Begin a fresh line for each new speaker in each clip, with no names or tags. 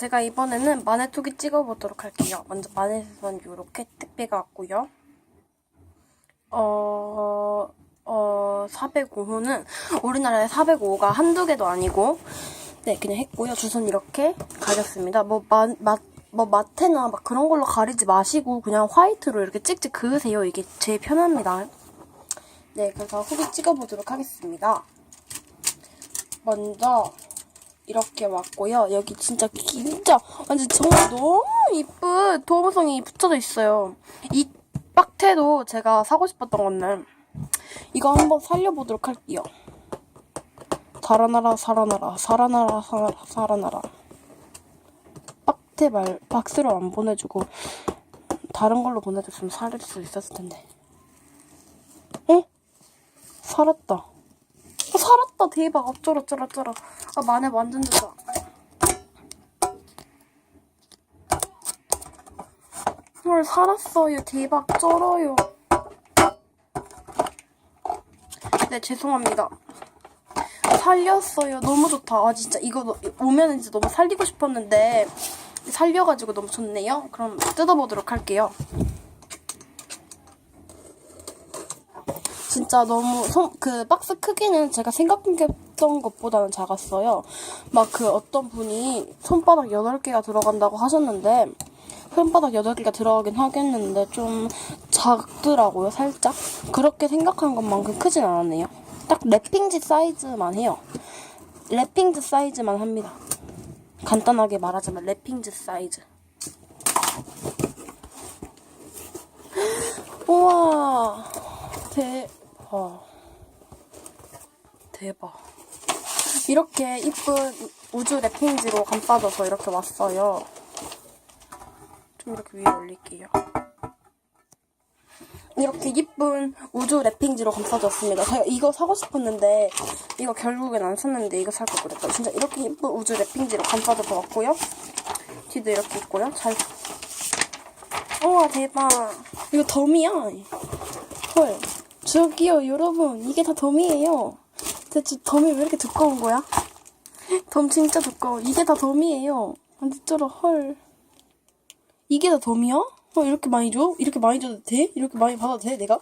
제가 이번에는 마네토기 찍어보도록 할게요. 먼저 마네토는 이렇게 택배가 왔고요. 어, 어, 405호는 우리나라에 405가 한두 개도 아니고, 네, 그냥 했고요. 주소는 이렇게 가렸습니다. 뭐, 마, 마, 뭐, 마테나 막 그런 걸로 가리지 마시고, 그냥 화이트로 이렇게 찍찍 그으세요. 이게 제일 편합니다. 네, 그래서 후기 찍어보도록 하겠습니다. 먼저, 이렇게 왔고요. 여기 진짜 진짜 완전 정말 너무 이쁜 도움송이 붙여져 있어요. 이 박테도 제가 사고 싶었던 건데 이거 한번 살려보도록 할게요. 살아나라 살아나라 살아나라 살아나라 살아나라 빡테 말 박스로 안 보내주고 다른 걸로 보내줬으면 살릴 수 있었을 텐데. 어? 살았다. 아, 살았다 대박. 어쩌라 어쩌라 어쩌라. 아 마네 완전 좋다. 헐 살았어요 대박 쩔어요. 네 죄송합니다. 살렸어요. 너무 좋다. 아 진짜 이거 너- 오면은 진짜 너무 살리고 싶었는데 살려가지고 너무 좋네요. 그럼 뜯어보도록 할게요 진짜 너무 손, 그 박스 크기는 제가 생각했던 것보다는 작았어요. 막 그 어떤 분이 손바닥 8개가 들어간다고 하셨는데 손바닥 8개가 들어가긴 하겠는데 좀 작더라고요, 살짝. 그렇게 생각한 것만큼 크진 않았네요. 딱 랩핑지 사이즈만 해요. 랩핑지 사이즈만 합니다. 간단하게 말하자면 랩핑지 사이즈. 우와. 대 박. 대박. 이렇게 이쁜 우주 랩핑지로 감싸져서 이렇게 왔어요. 좀 이렇게 위에 올릴게요. 이렇게 이쁜 우주 랩핑지로 감싸졌습니다. 제가 이거 사고 싶었는데 이거 결국엔 안 샀는데 이거 살 걸 그랬다. 진짜 이렇게 이쁜 우주 랩핑지로 감싸져서 왔고요. 뒤도 이렇게 있고요. 잘. 우와 대박. 이거 덤이야. 헐. 저기요, 여러분. 이게 다 덤이에요. 대체 덤이 왜 이렇게 두꺼운 거야? 덤 진짜 두꺼워. 이게 다 덤이에요. 완전 쩔어, 헐. 이게 다 덤이야? 어, 이렇게 많이 줘? 이렇게 많이 줘도 돼? 이렇게 많이 받아도 돼, 내가?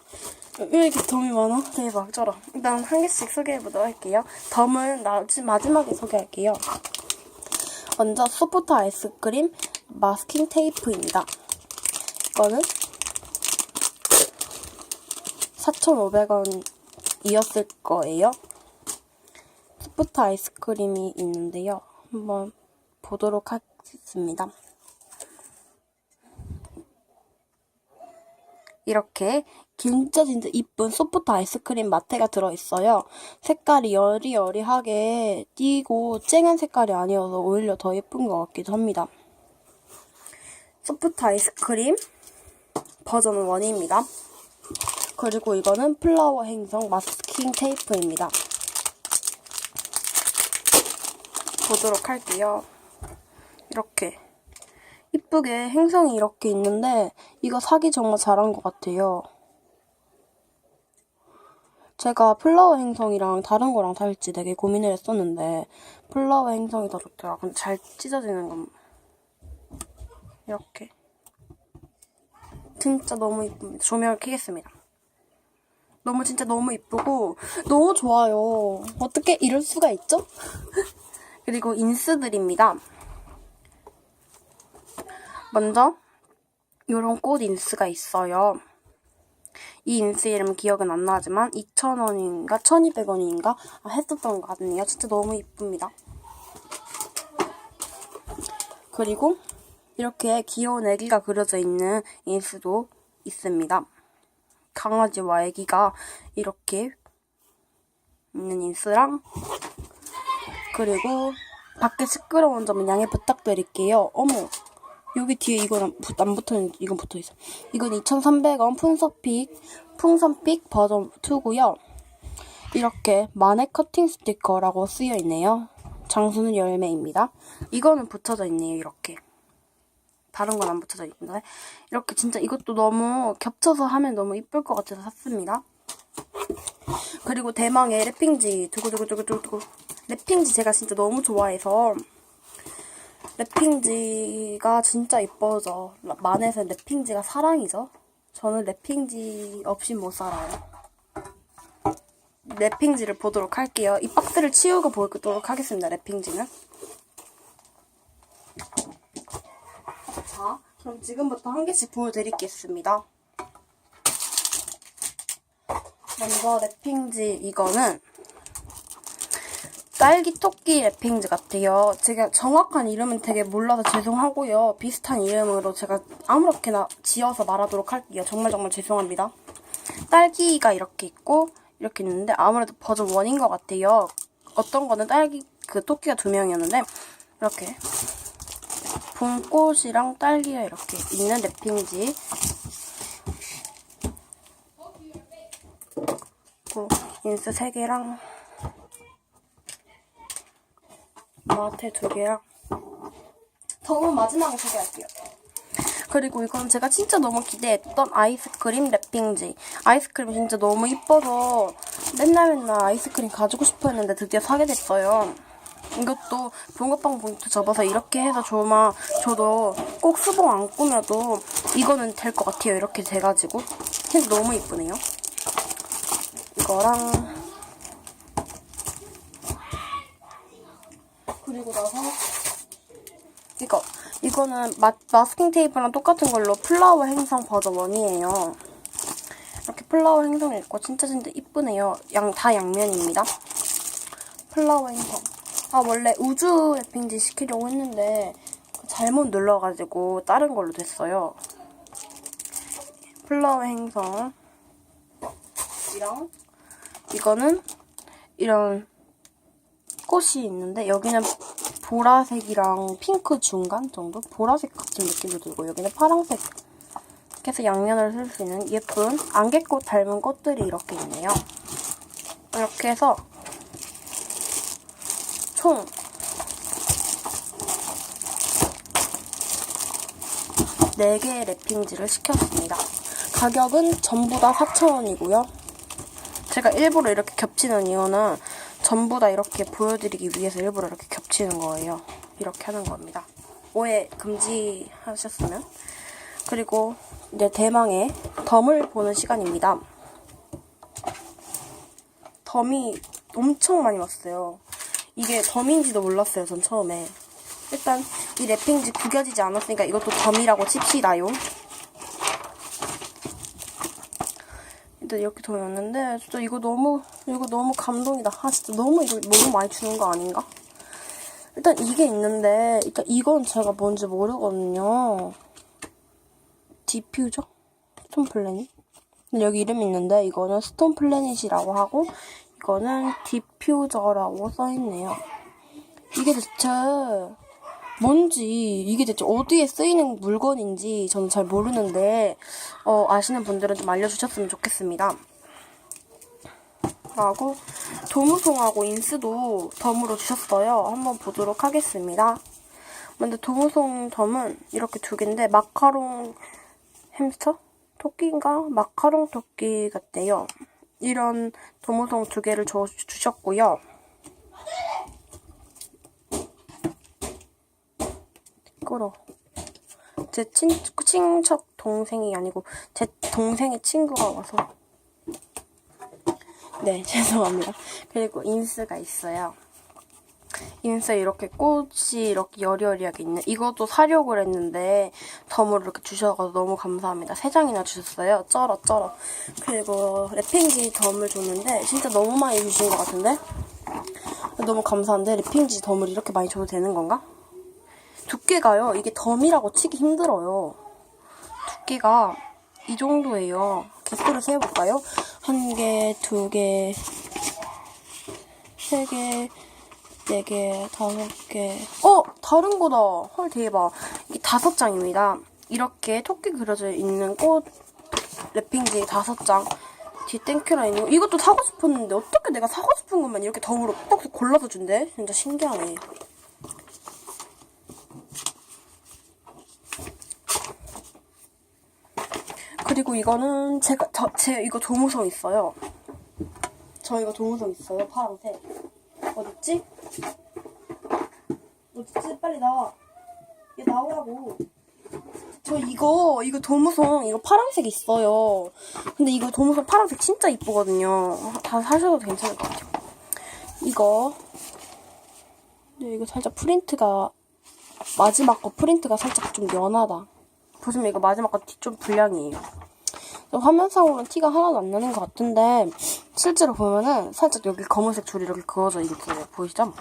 왜 이렇게 덤이 많아? 대박, 쩔어. 일단 한 개씩 소개해보도록 할게요. 덤은 나, 마지막에 소개할게요. 먼저 소프트 아이스크림 마스킹 테이프입니다. 이거는 4,500원이었을 거예요. 소프트 아이스크림이 있는데요. 한번 보도록 하겠습니다. 이렇게 진짜 진짜 이쁜 소프트 아이스크림 마테가 들어있어요. 색깔이 여리여리하게 띄고 쨍한 색깔이 아니어서 오히려 더 예쁜 것 같기도 합니다. 소프트 아이스크림 버전 1입니다. 그리고 이거는 플라워 행성 마스킹 테이프입니다. 보도록 할게요. 이렇게 이쁘게 행성이 이렇게 있는데 이거 사기 정말 잘한 것 같아요. 제가 플라워 행성이랑 다른 거랑 살지 되게 고민을 했었는데 플라워 행성이 더 좋더라. 근데 잘 찢어지는 건 이렇게 진짜 너무 이쁩니다. 조명을 켜겠습니다. 너무 진짜 너무 이쁘고 너무 좋아요. 어떻게 이럴 수가 있죠? 그리고 인스들입니다. 먼저 이런 꽃 인스가 있어요. 이 인스 이름 기억은 안 나지만 2,000원인가 1,200원인가 아, 했었던 것 같네요. 진짜 너무 이쁩니다. 그리고 이렇게 귀여운 애기가 그려져 있는 인스도 있습니다. 강아지와 애기가 이렇게 있는 인스랑 그리고 밖에 시끄러운 점은 양해 부탁드릴게요. 어머 여기 뒤에 이건 안, 붙어있는 이건 붙어있어. 이건 2,300원 풍선픽 풍선픽 버전 2고요. 이렇게 마네 커팅 스티커라고 쓰여 있네요. 장수는 열매입니다. 이거는 붙여져 있네요. 이렇게. 다른 건 안 붙여져 있는데 이렇게 진짜 이것도 너무 겹쳐서 하면 너무 이쁠 것 같아서 샀습니다. 그리고 대망의 랩핑지 두구두구두구두구 랩핑지 제가 진짜 너무 좋아해서 랩핑지가 진짜 이뻐져. 만에서 랩핑지가 사랑이죠. 저는 랩핑지 없이 못 살아요. 랩핑지를 보도록 할게요. 이 박스를 치우고 보도록 하겠습니다. 랩핑지는. 자, 그럼 지금부터 한 개씩 보여드리겠습니다. 먼저 랩핑지 이거는 딸기 토끼 랩핑지 같아요. 제가 정확한 이름은 되게 몰라서 죄송하고요. 비슷한 이름으로 제가 아무렇게나 지어서 말하도록 할게요. 정말 정말 죄송합니다. 딸기가 이렇게 있고 이렇게 있는데 아무래도 버전 1인 것 같아요. 어떤 거는 딸기 그 토끼가 두 명이었는데 이렇게 봄꽃이랑 딸기가 이렇게 있는 랩핑지 그리고 인스 3개랑 마테 2개랑 덤은 마지막에 소개할게요. 그리고 이건 제가 진짜 너무 기대했던 아이스크림 랩핑지. 아이스크림이 진짜 너무 이뻐서 맨날 맨날 아이스크림 가지고 싶어 했는데 드디어 사게 됐어요. 이것도 붕어빵 봉투 접어서 이렇게 해서 줘마 저도 꼭 수봉 안 꾸며도 이거는 될 것 같아요. 이렇게 돼가지고. 진짜 너무 이쁘네요. 이거랑 그리고 나서 이거 이거는 마, 마스킹 테이프랑 똑같은 걸로 플라워 행성 버전 1이에요. 이렇게 플라워 행성이 있고 진짜 진짜 이쁘네요. 양 다 양면입니다. 플라워 행성. 아 원래 우주 랩핑지 시키려고 했는데 잘못 눌러가지고 다른 걸로 됐어요. 플라워 행성. 이랑 이거는 이런 꽃이 있는데 여기는 보라색이랑 핑크 중간 정도? 보라색 같은 느낌도 들고 여기는 파란색 해서 양면을 쓸 수 있는 예쁜 안개꽃 닮은 꽃들이 이렇게 있네요. 이렇게 해서 총 4개의 랩핑지를 시켰습니다. 가격은 전부 다 4,000원이고요. 제가 일부러 이렇게 겹치는 이유는 전부 다 이렇게 보여드리기 위해서 일부러 이렇게 겹치는 거예요. 이렇게 하는 겁니다. 오해 금지하셨으면. 그리고 이제 대망의 덤을 보는 시간입니다. 덤이 엄청 많이 왔어요. 이게 덤인지도 몰랐어요, 전 처음에. 일단 이 랩핑지 구겨지지 않았으니까 이것도 덤이라고 칩시다요. 일단 이렇게 덤이었는데 진짜 이거 너무 이거 너무 감동이다. 아 진짜 너무 이거 너무 많이 주는 거 아닌가? 일단 이게 있는데 일단 이건 제가 뭔지 모르거든요. 디퓨저? 스톤 플래닛? 여기 이름이 있는데 이거는 스톤 플래닛이라고 하고 이거는 디퓨저라고 써있네요. 이게 대체 뭔지 이게 대체 어디에 쓰이는 물건인지 저는 잘 모르는데 어, 아시는 분들은 좀 알려주셨으면 좋겠습니다. 하고 도무송하고 인스도 덤으로 주셨어요. 한번 보도록 하겠습니다. 근데 도무송 덤은 이렇게 두 개인데 마카롱 햄스터? 토끼인가? 마카롱 토끼 같대요. 이런 도무송 두 개를 줘, 주셨고요. 끌어. 제 친, 친척 동생이 아니고 제 동생의 친구가 와서 네 죄송합니다. 그리고 인스가 있어요. 인스 이렇게 꽃이 이렇게 여리여리하게 있는 이것도 사려고 했는데 덤으로 이렇게 주셔서 너무 감사합니다. 세 장이나 주셨어요. 쩔어 쩔어. 그리고 랩핑지 덤을 줬는데 진짜 너무 많이 주신 것 같은데 너무 감사한데 랩핑지 덤을 이렇게 많이 줘도 되는 건가? 두께가요. 이게 덤이라고 치기 힘들어요. 두께가 이 정도예요. 개수를 세어볼까요? 한 개, 두 개, 세 개, 네 개, 다섯 개. 어! 다른 거다. 헐, 대박. 이게 다섯 장입니다. 이렇게 토끼 그려져 있는 꽃 랩핑지 다섯 장. 뒤땡큐 라인이고 이것도 사고 싶었는데 어떻게 내가 사고 싶은 것만 이렇게 덤으로 딱 골라서 준대? 진짜 신기하네. 그리고 이거는 제가 저, 제 이거 도무성 있어요. 저 이거 도무성 있어요. 파란색. 어딨지? 어딨지? 빨리 나와. 나오라고. 저 이거 이거 도무송 이거 파란색 있어요. 근데 이거 도무송 파란색 진짜 이쁘거든요. 다 사셔도 괜찮을 것 같아요. 이거 근데 이거 살짝 프린트가 마지막 거 프린트가 살짝 좀 연하다. 보시면 이거 마지막 거 좀 불량이에요. 화면상으로는 티가 하나도 안 나는 것 같은데 실제로 보면은 살짝 여기 검은색 줄이 이렇게 그어져 이렇게 보이시죠?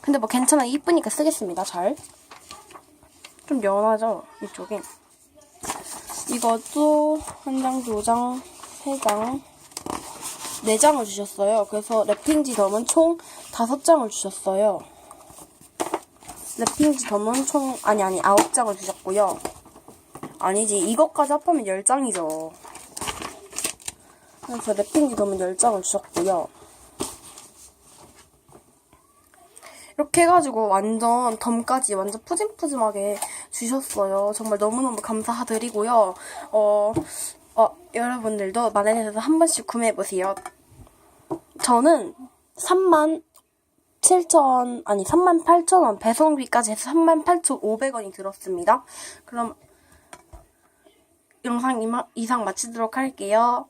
근데 뭐 괜찮아 이쁘니까 쓰겠습니다. 잘. 좀 연하죠 이쪽에. 이것도 한 장, 두 장, 세 장, 네 장을 주셨어요. 그래서 랩핑지 덤은 총 다섯 장을 주셨어요. 랩핑지 덤은 총 아니 아니 아홉 장을 주셨고요. 아니지 이것까지 합하면 열 장이죠. 그래서 랩핑지 덤은 열 장을 주셨고요. 이렇게 해가지고 완전 덤까지 완전 푸짐푸짐하게 주셨어요. 정말 너무너무 감사드리고요. 어, 어, 여러분들도 마네에서 한 번씩 구매해보세요. 저는 3만 7천, 아니 3만 8천 원 배송비까지 해서 3만 8천 5백 원이 들었습니다. 그럼 영상 이상 마치도록 할게요.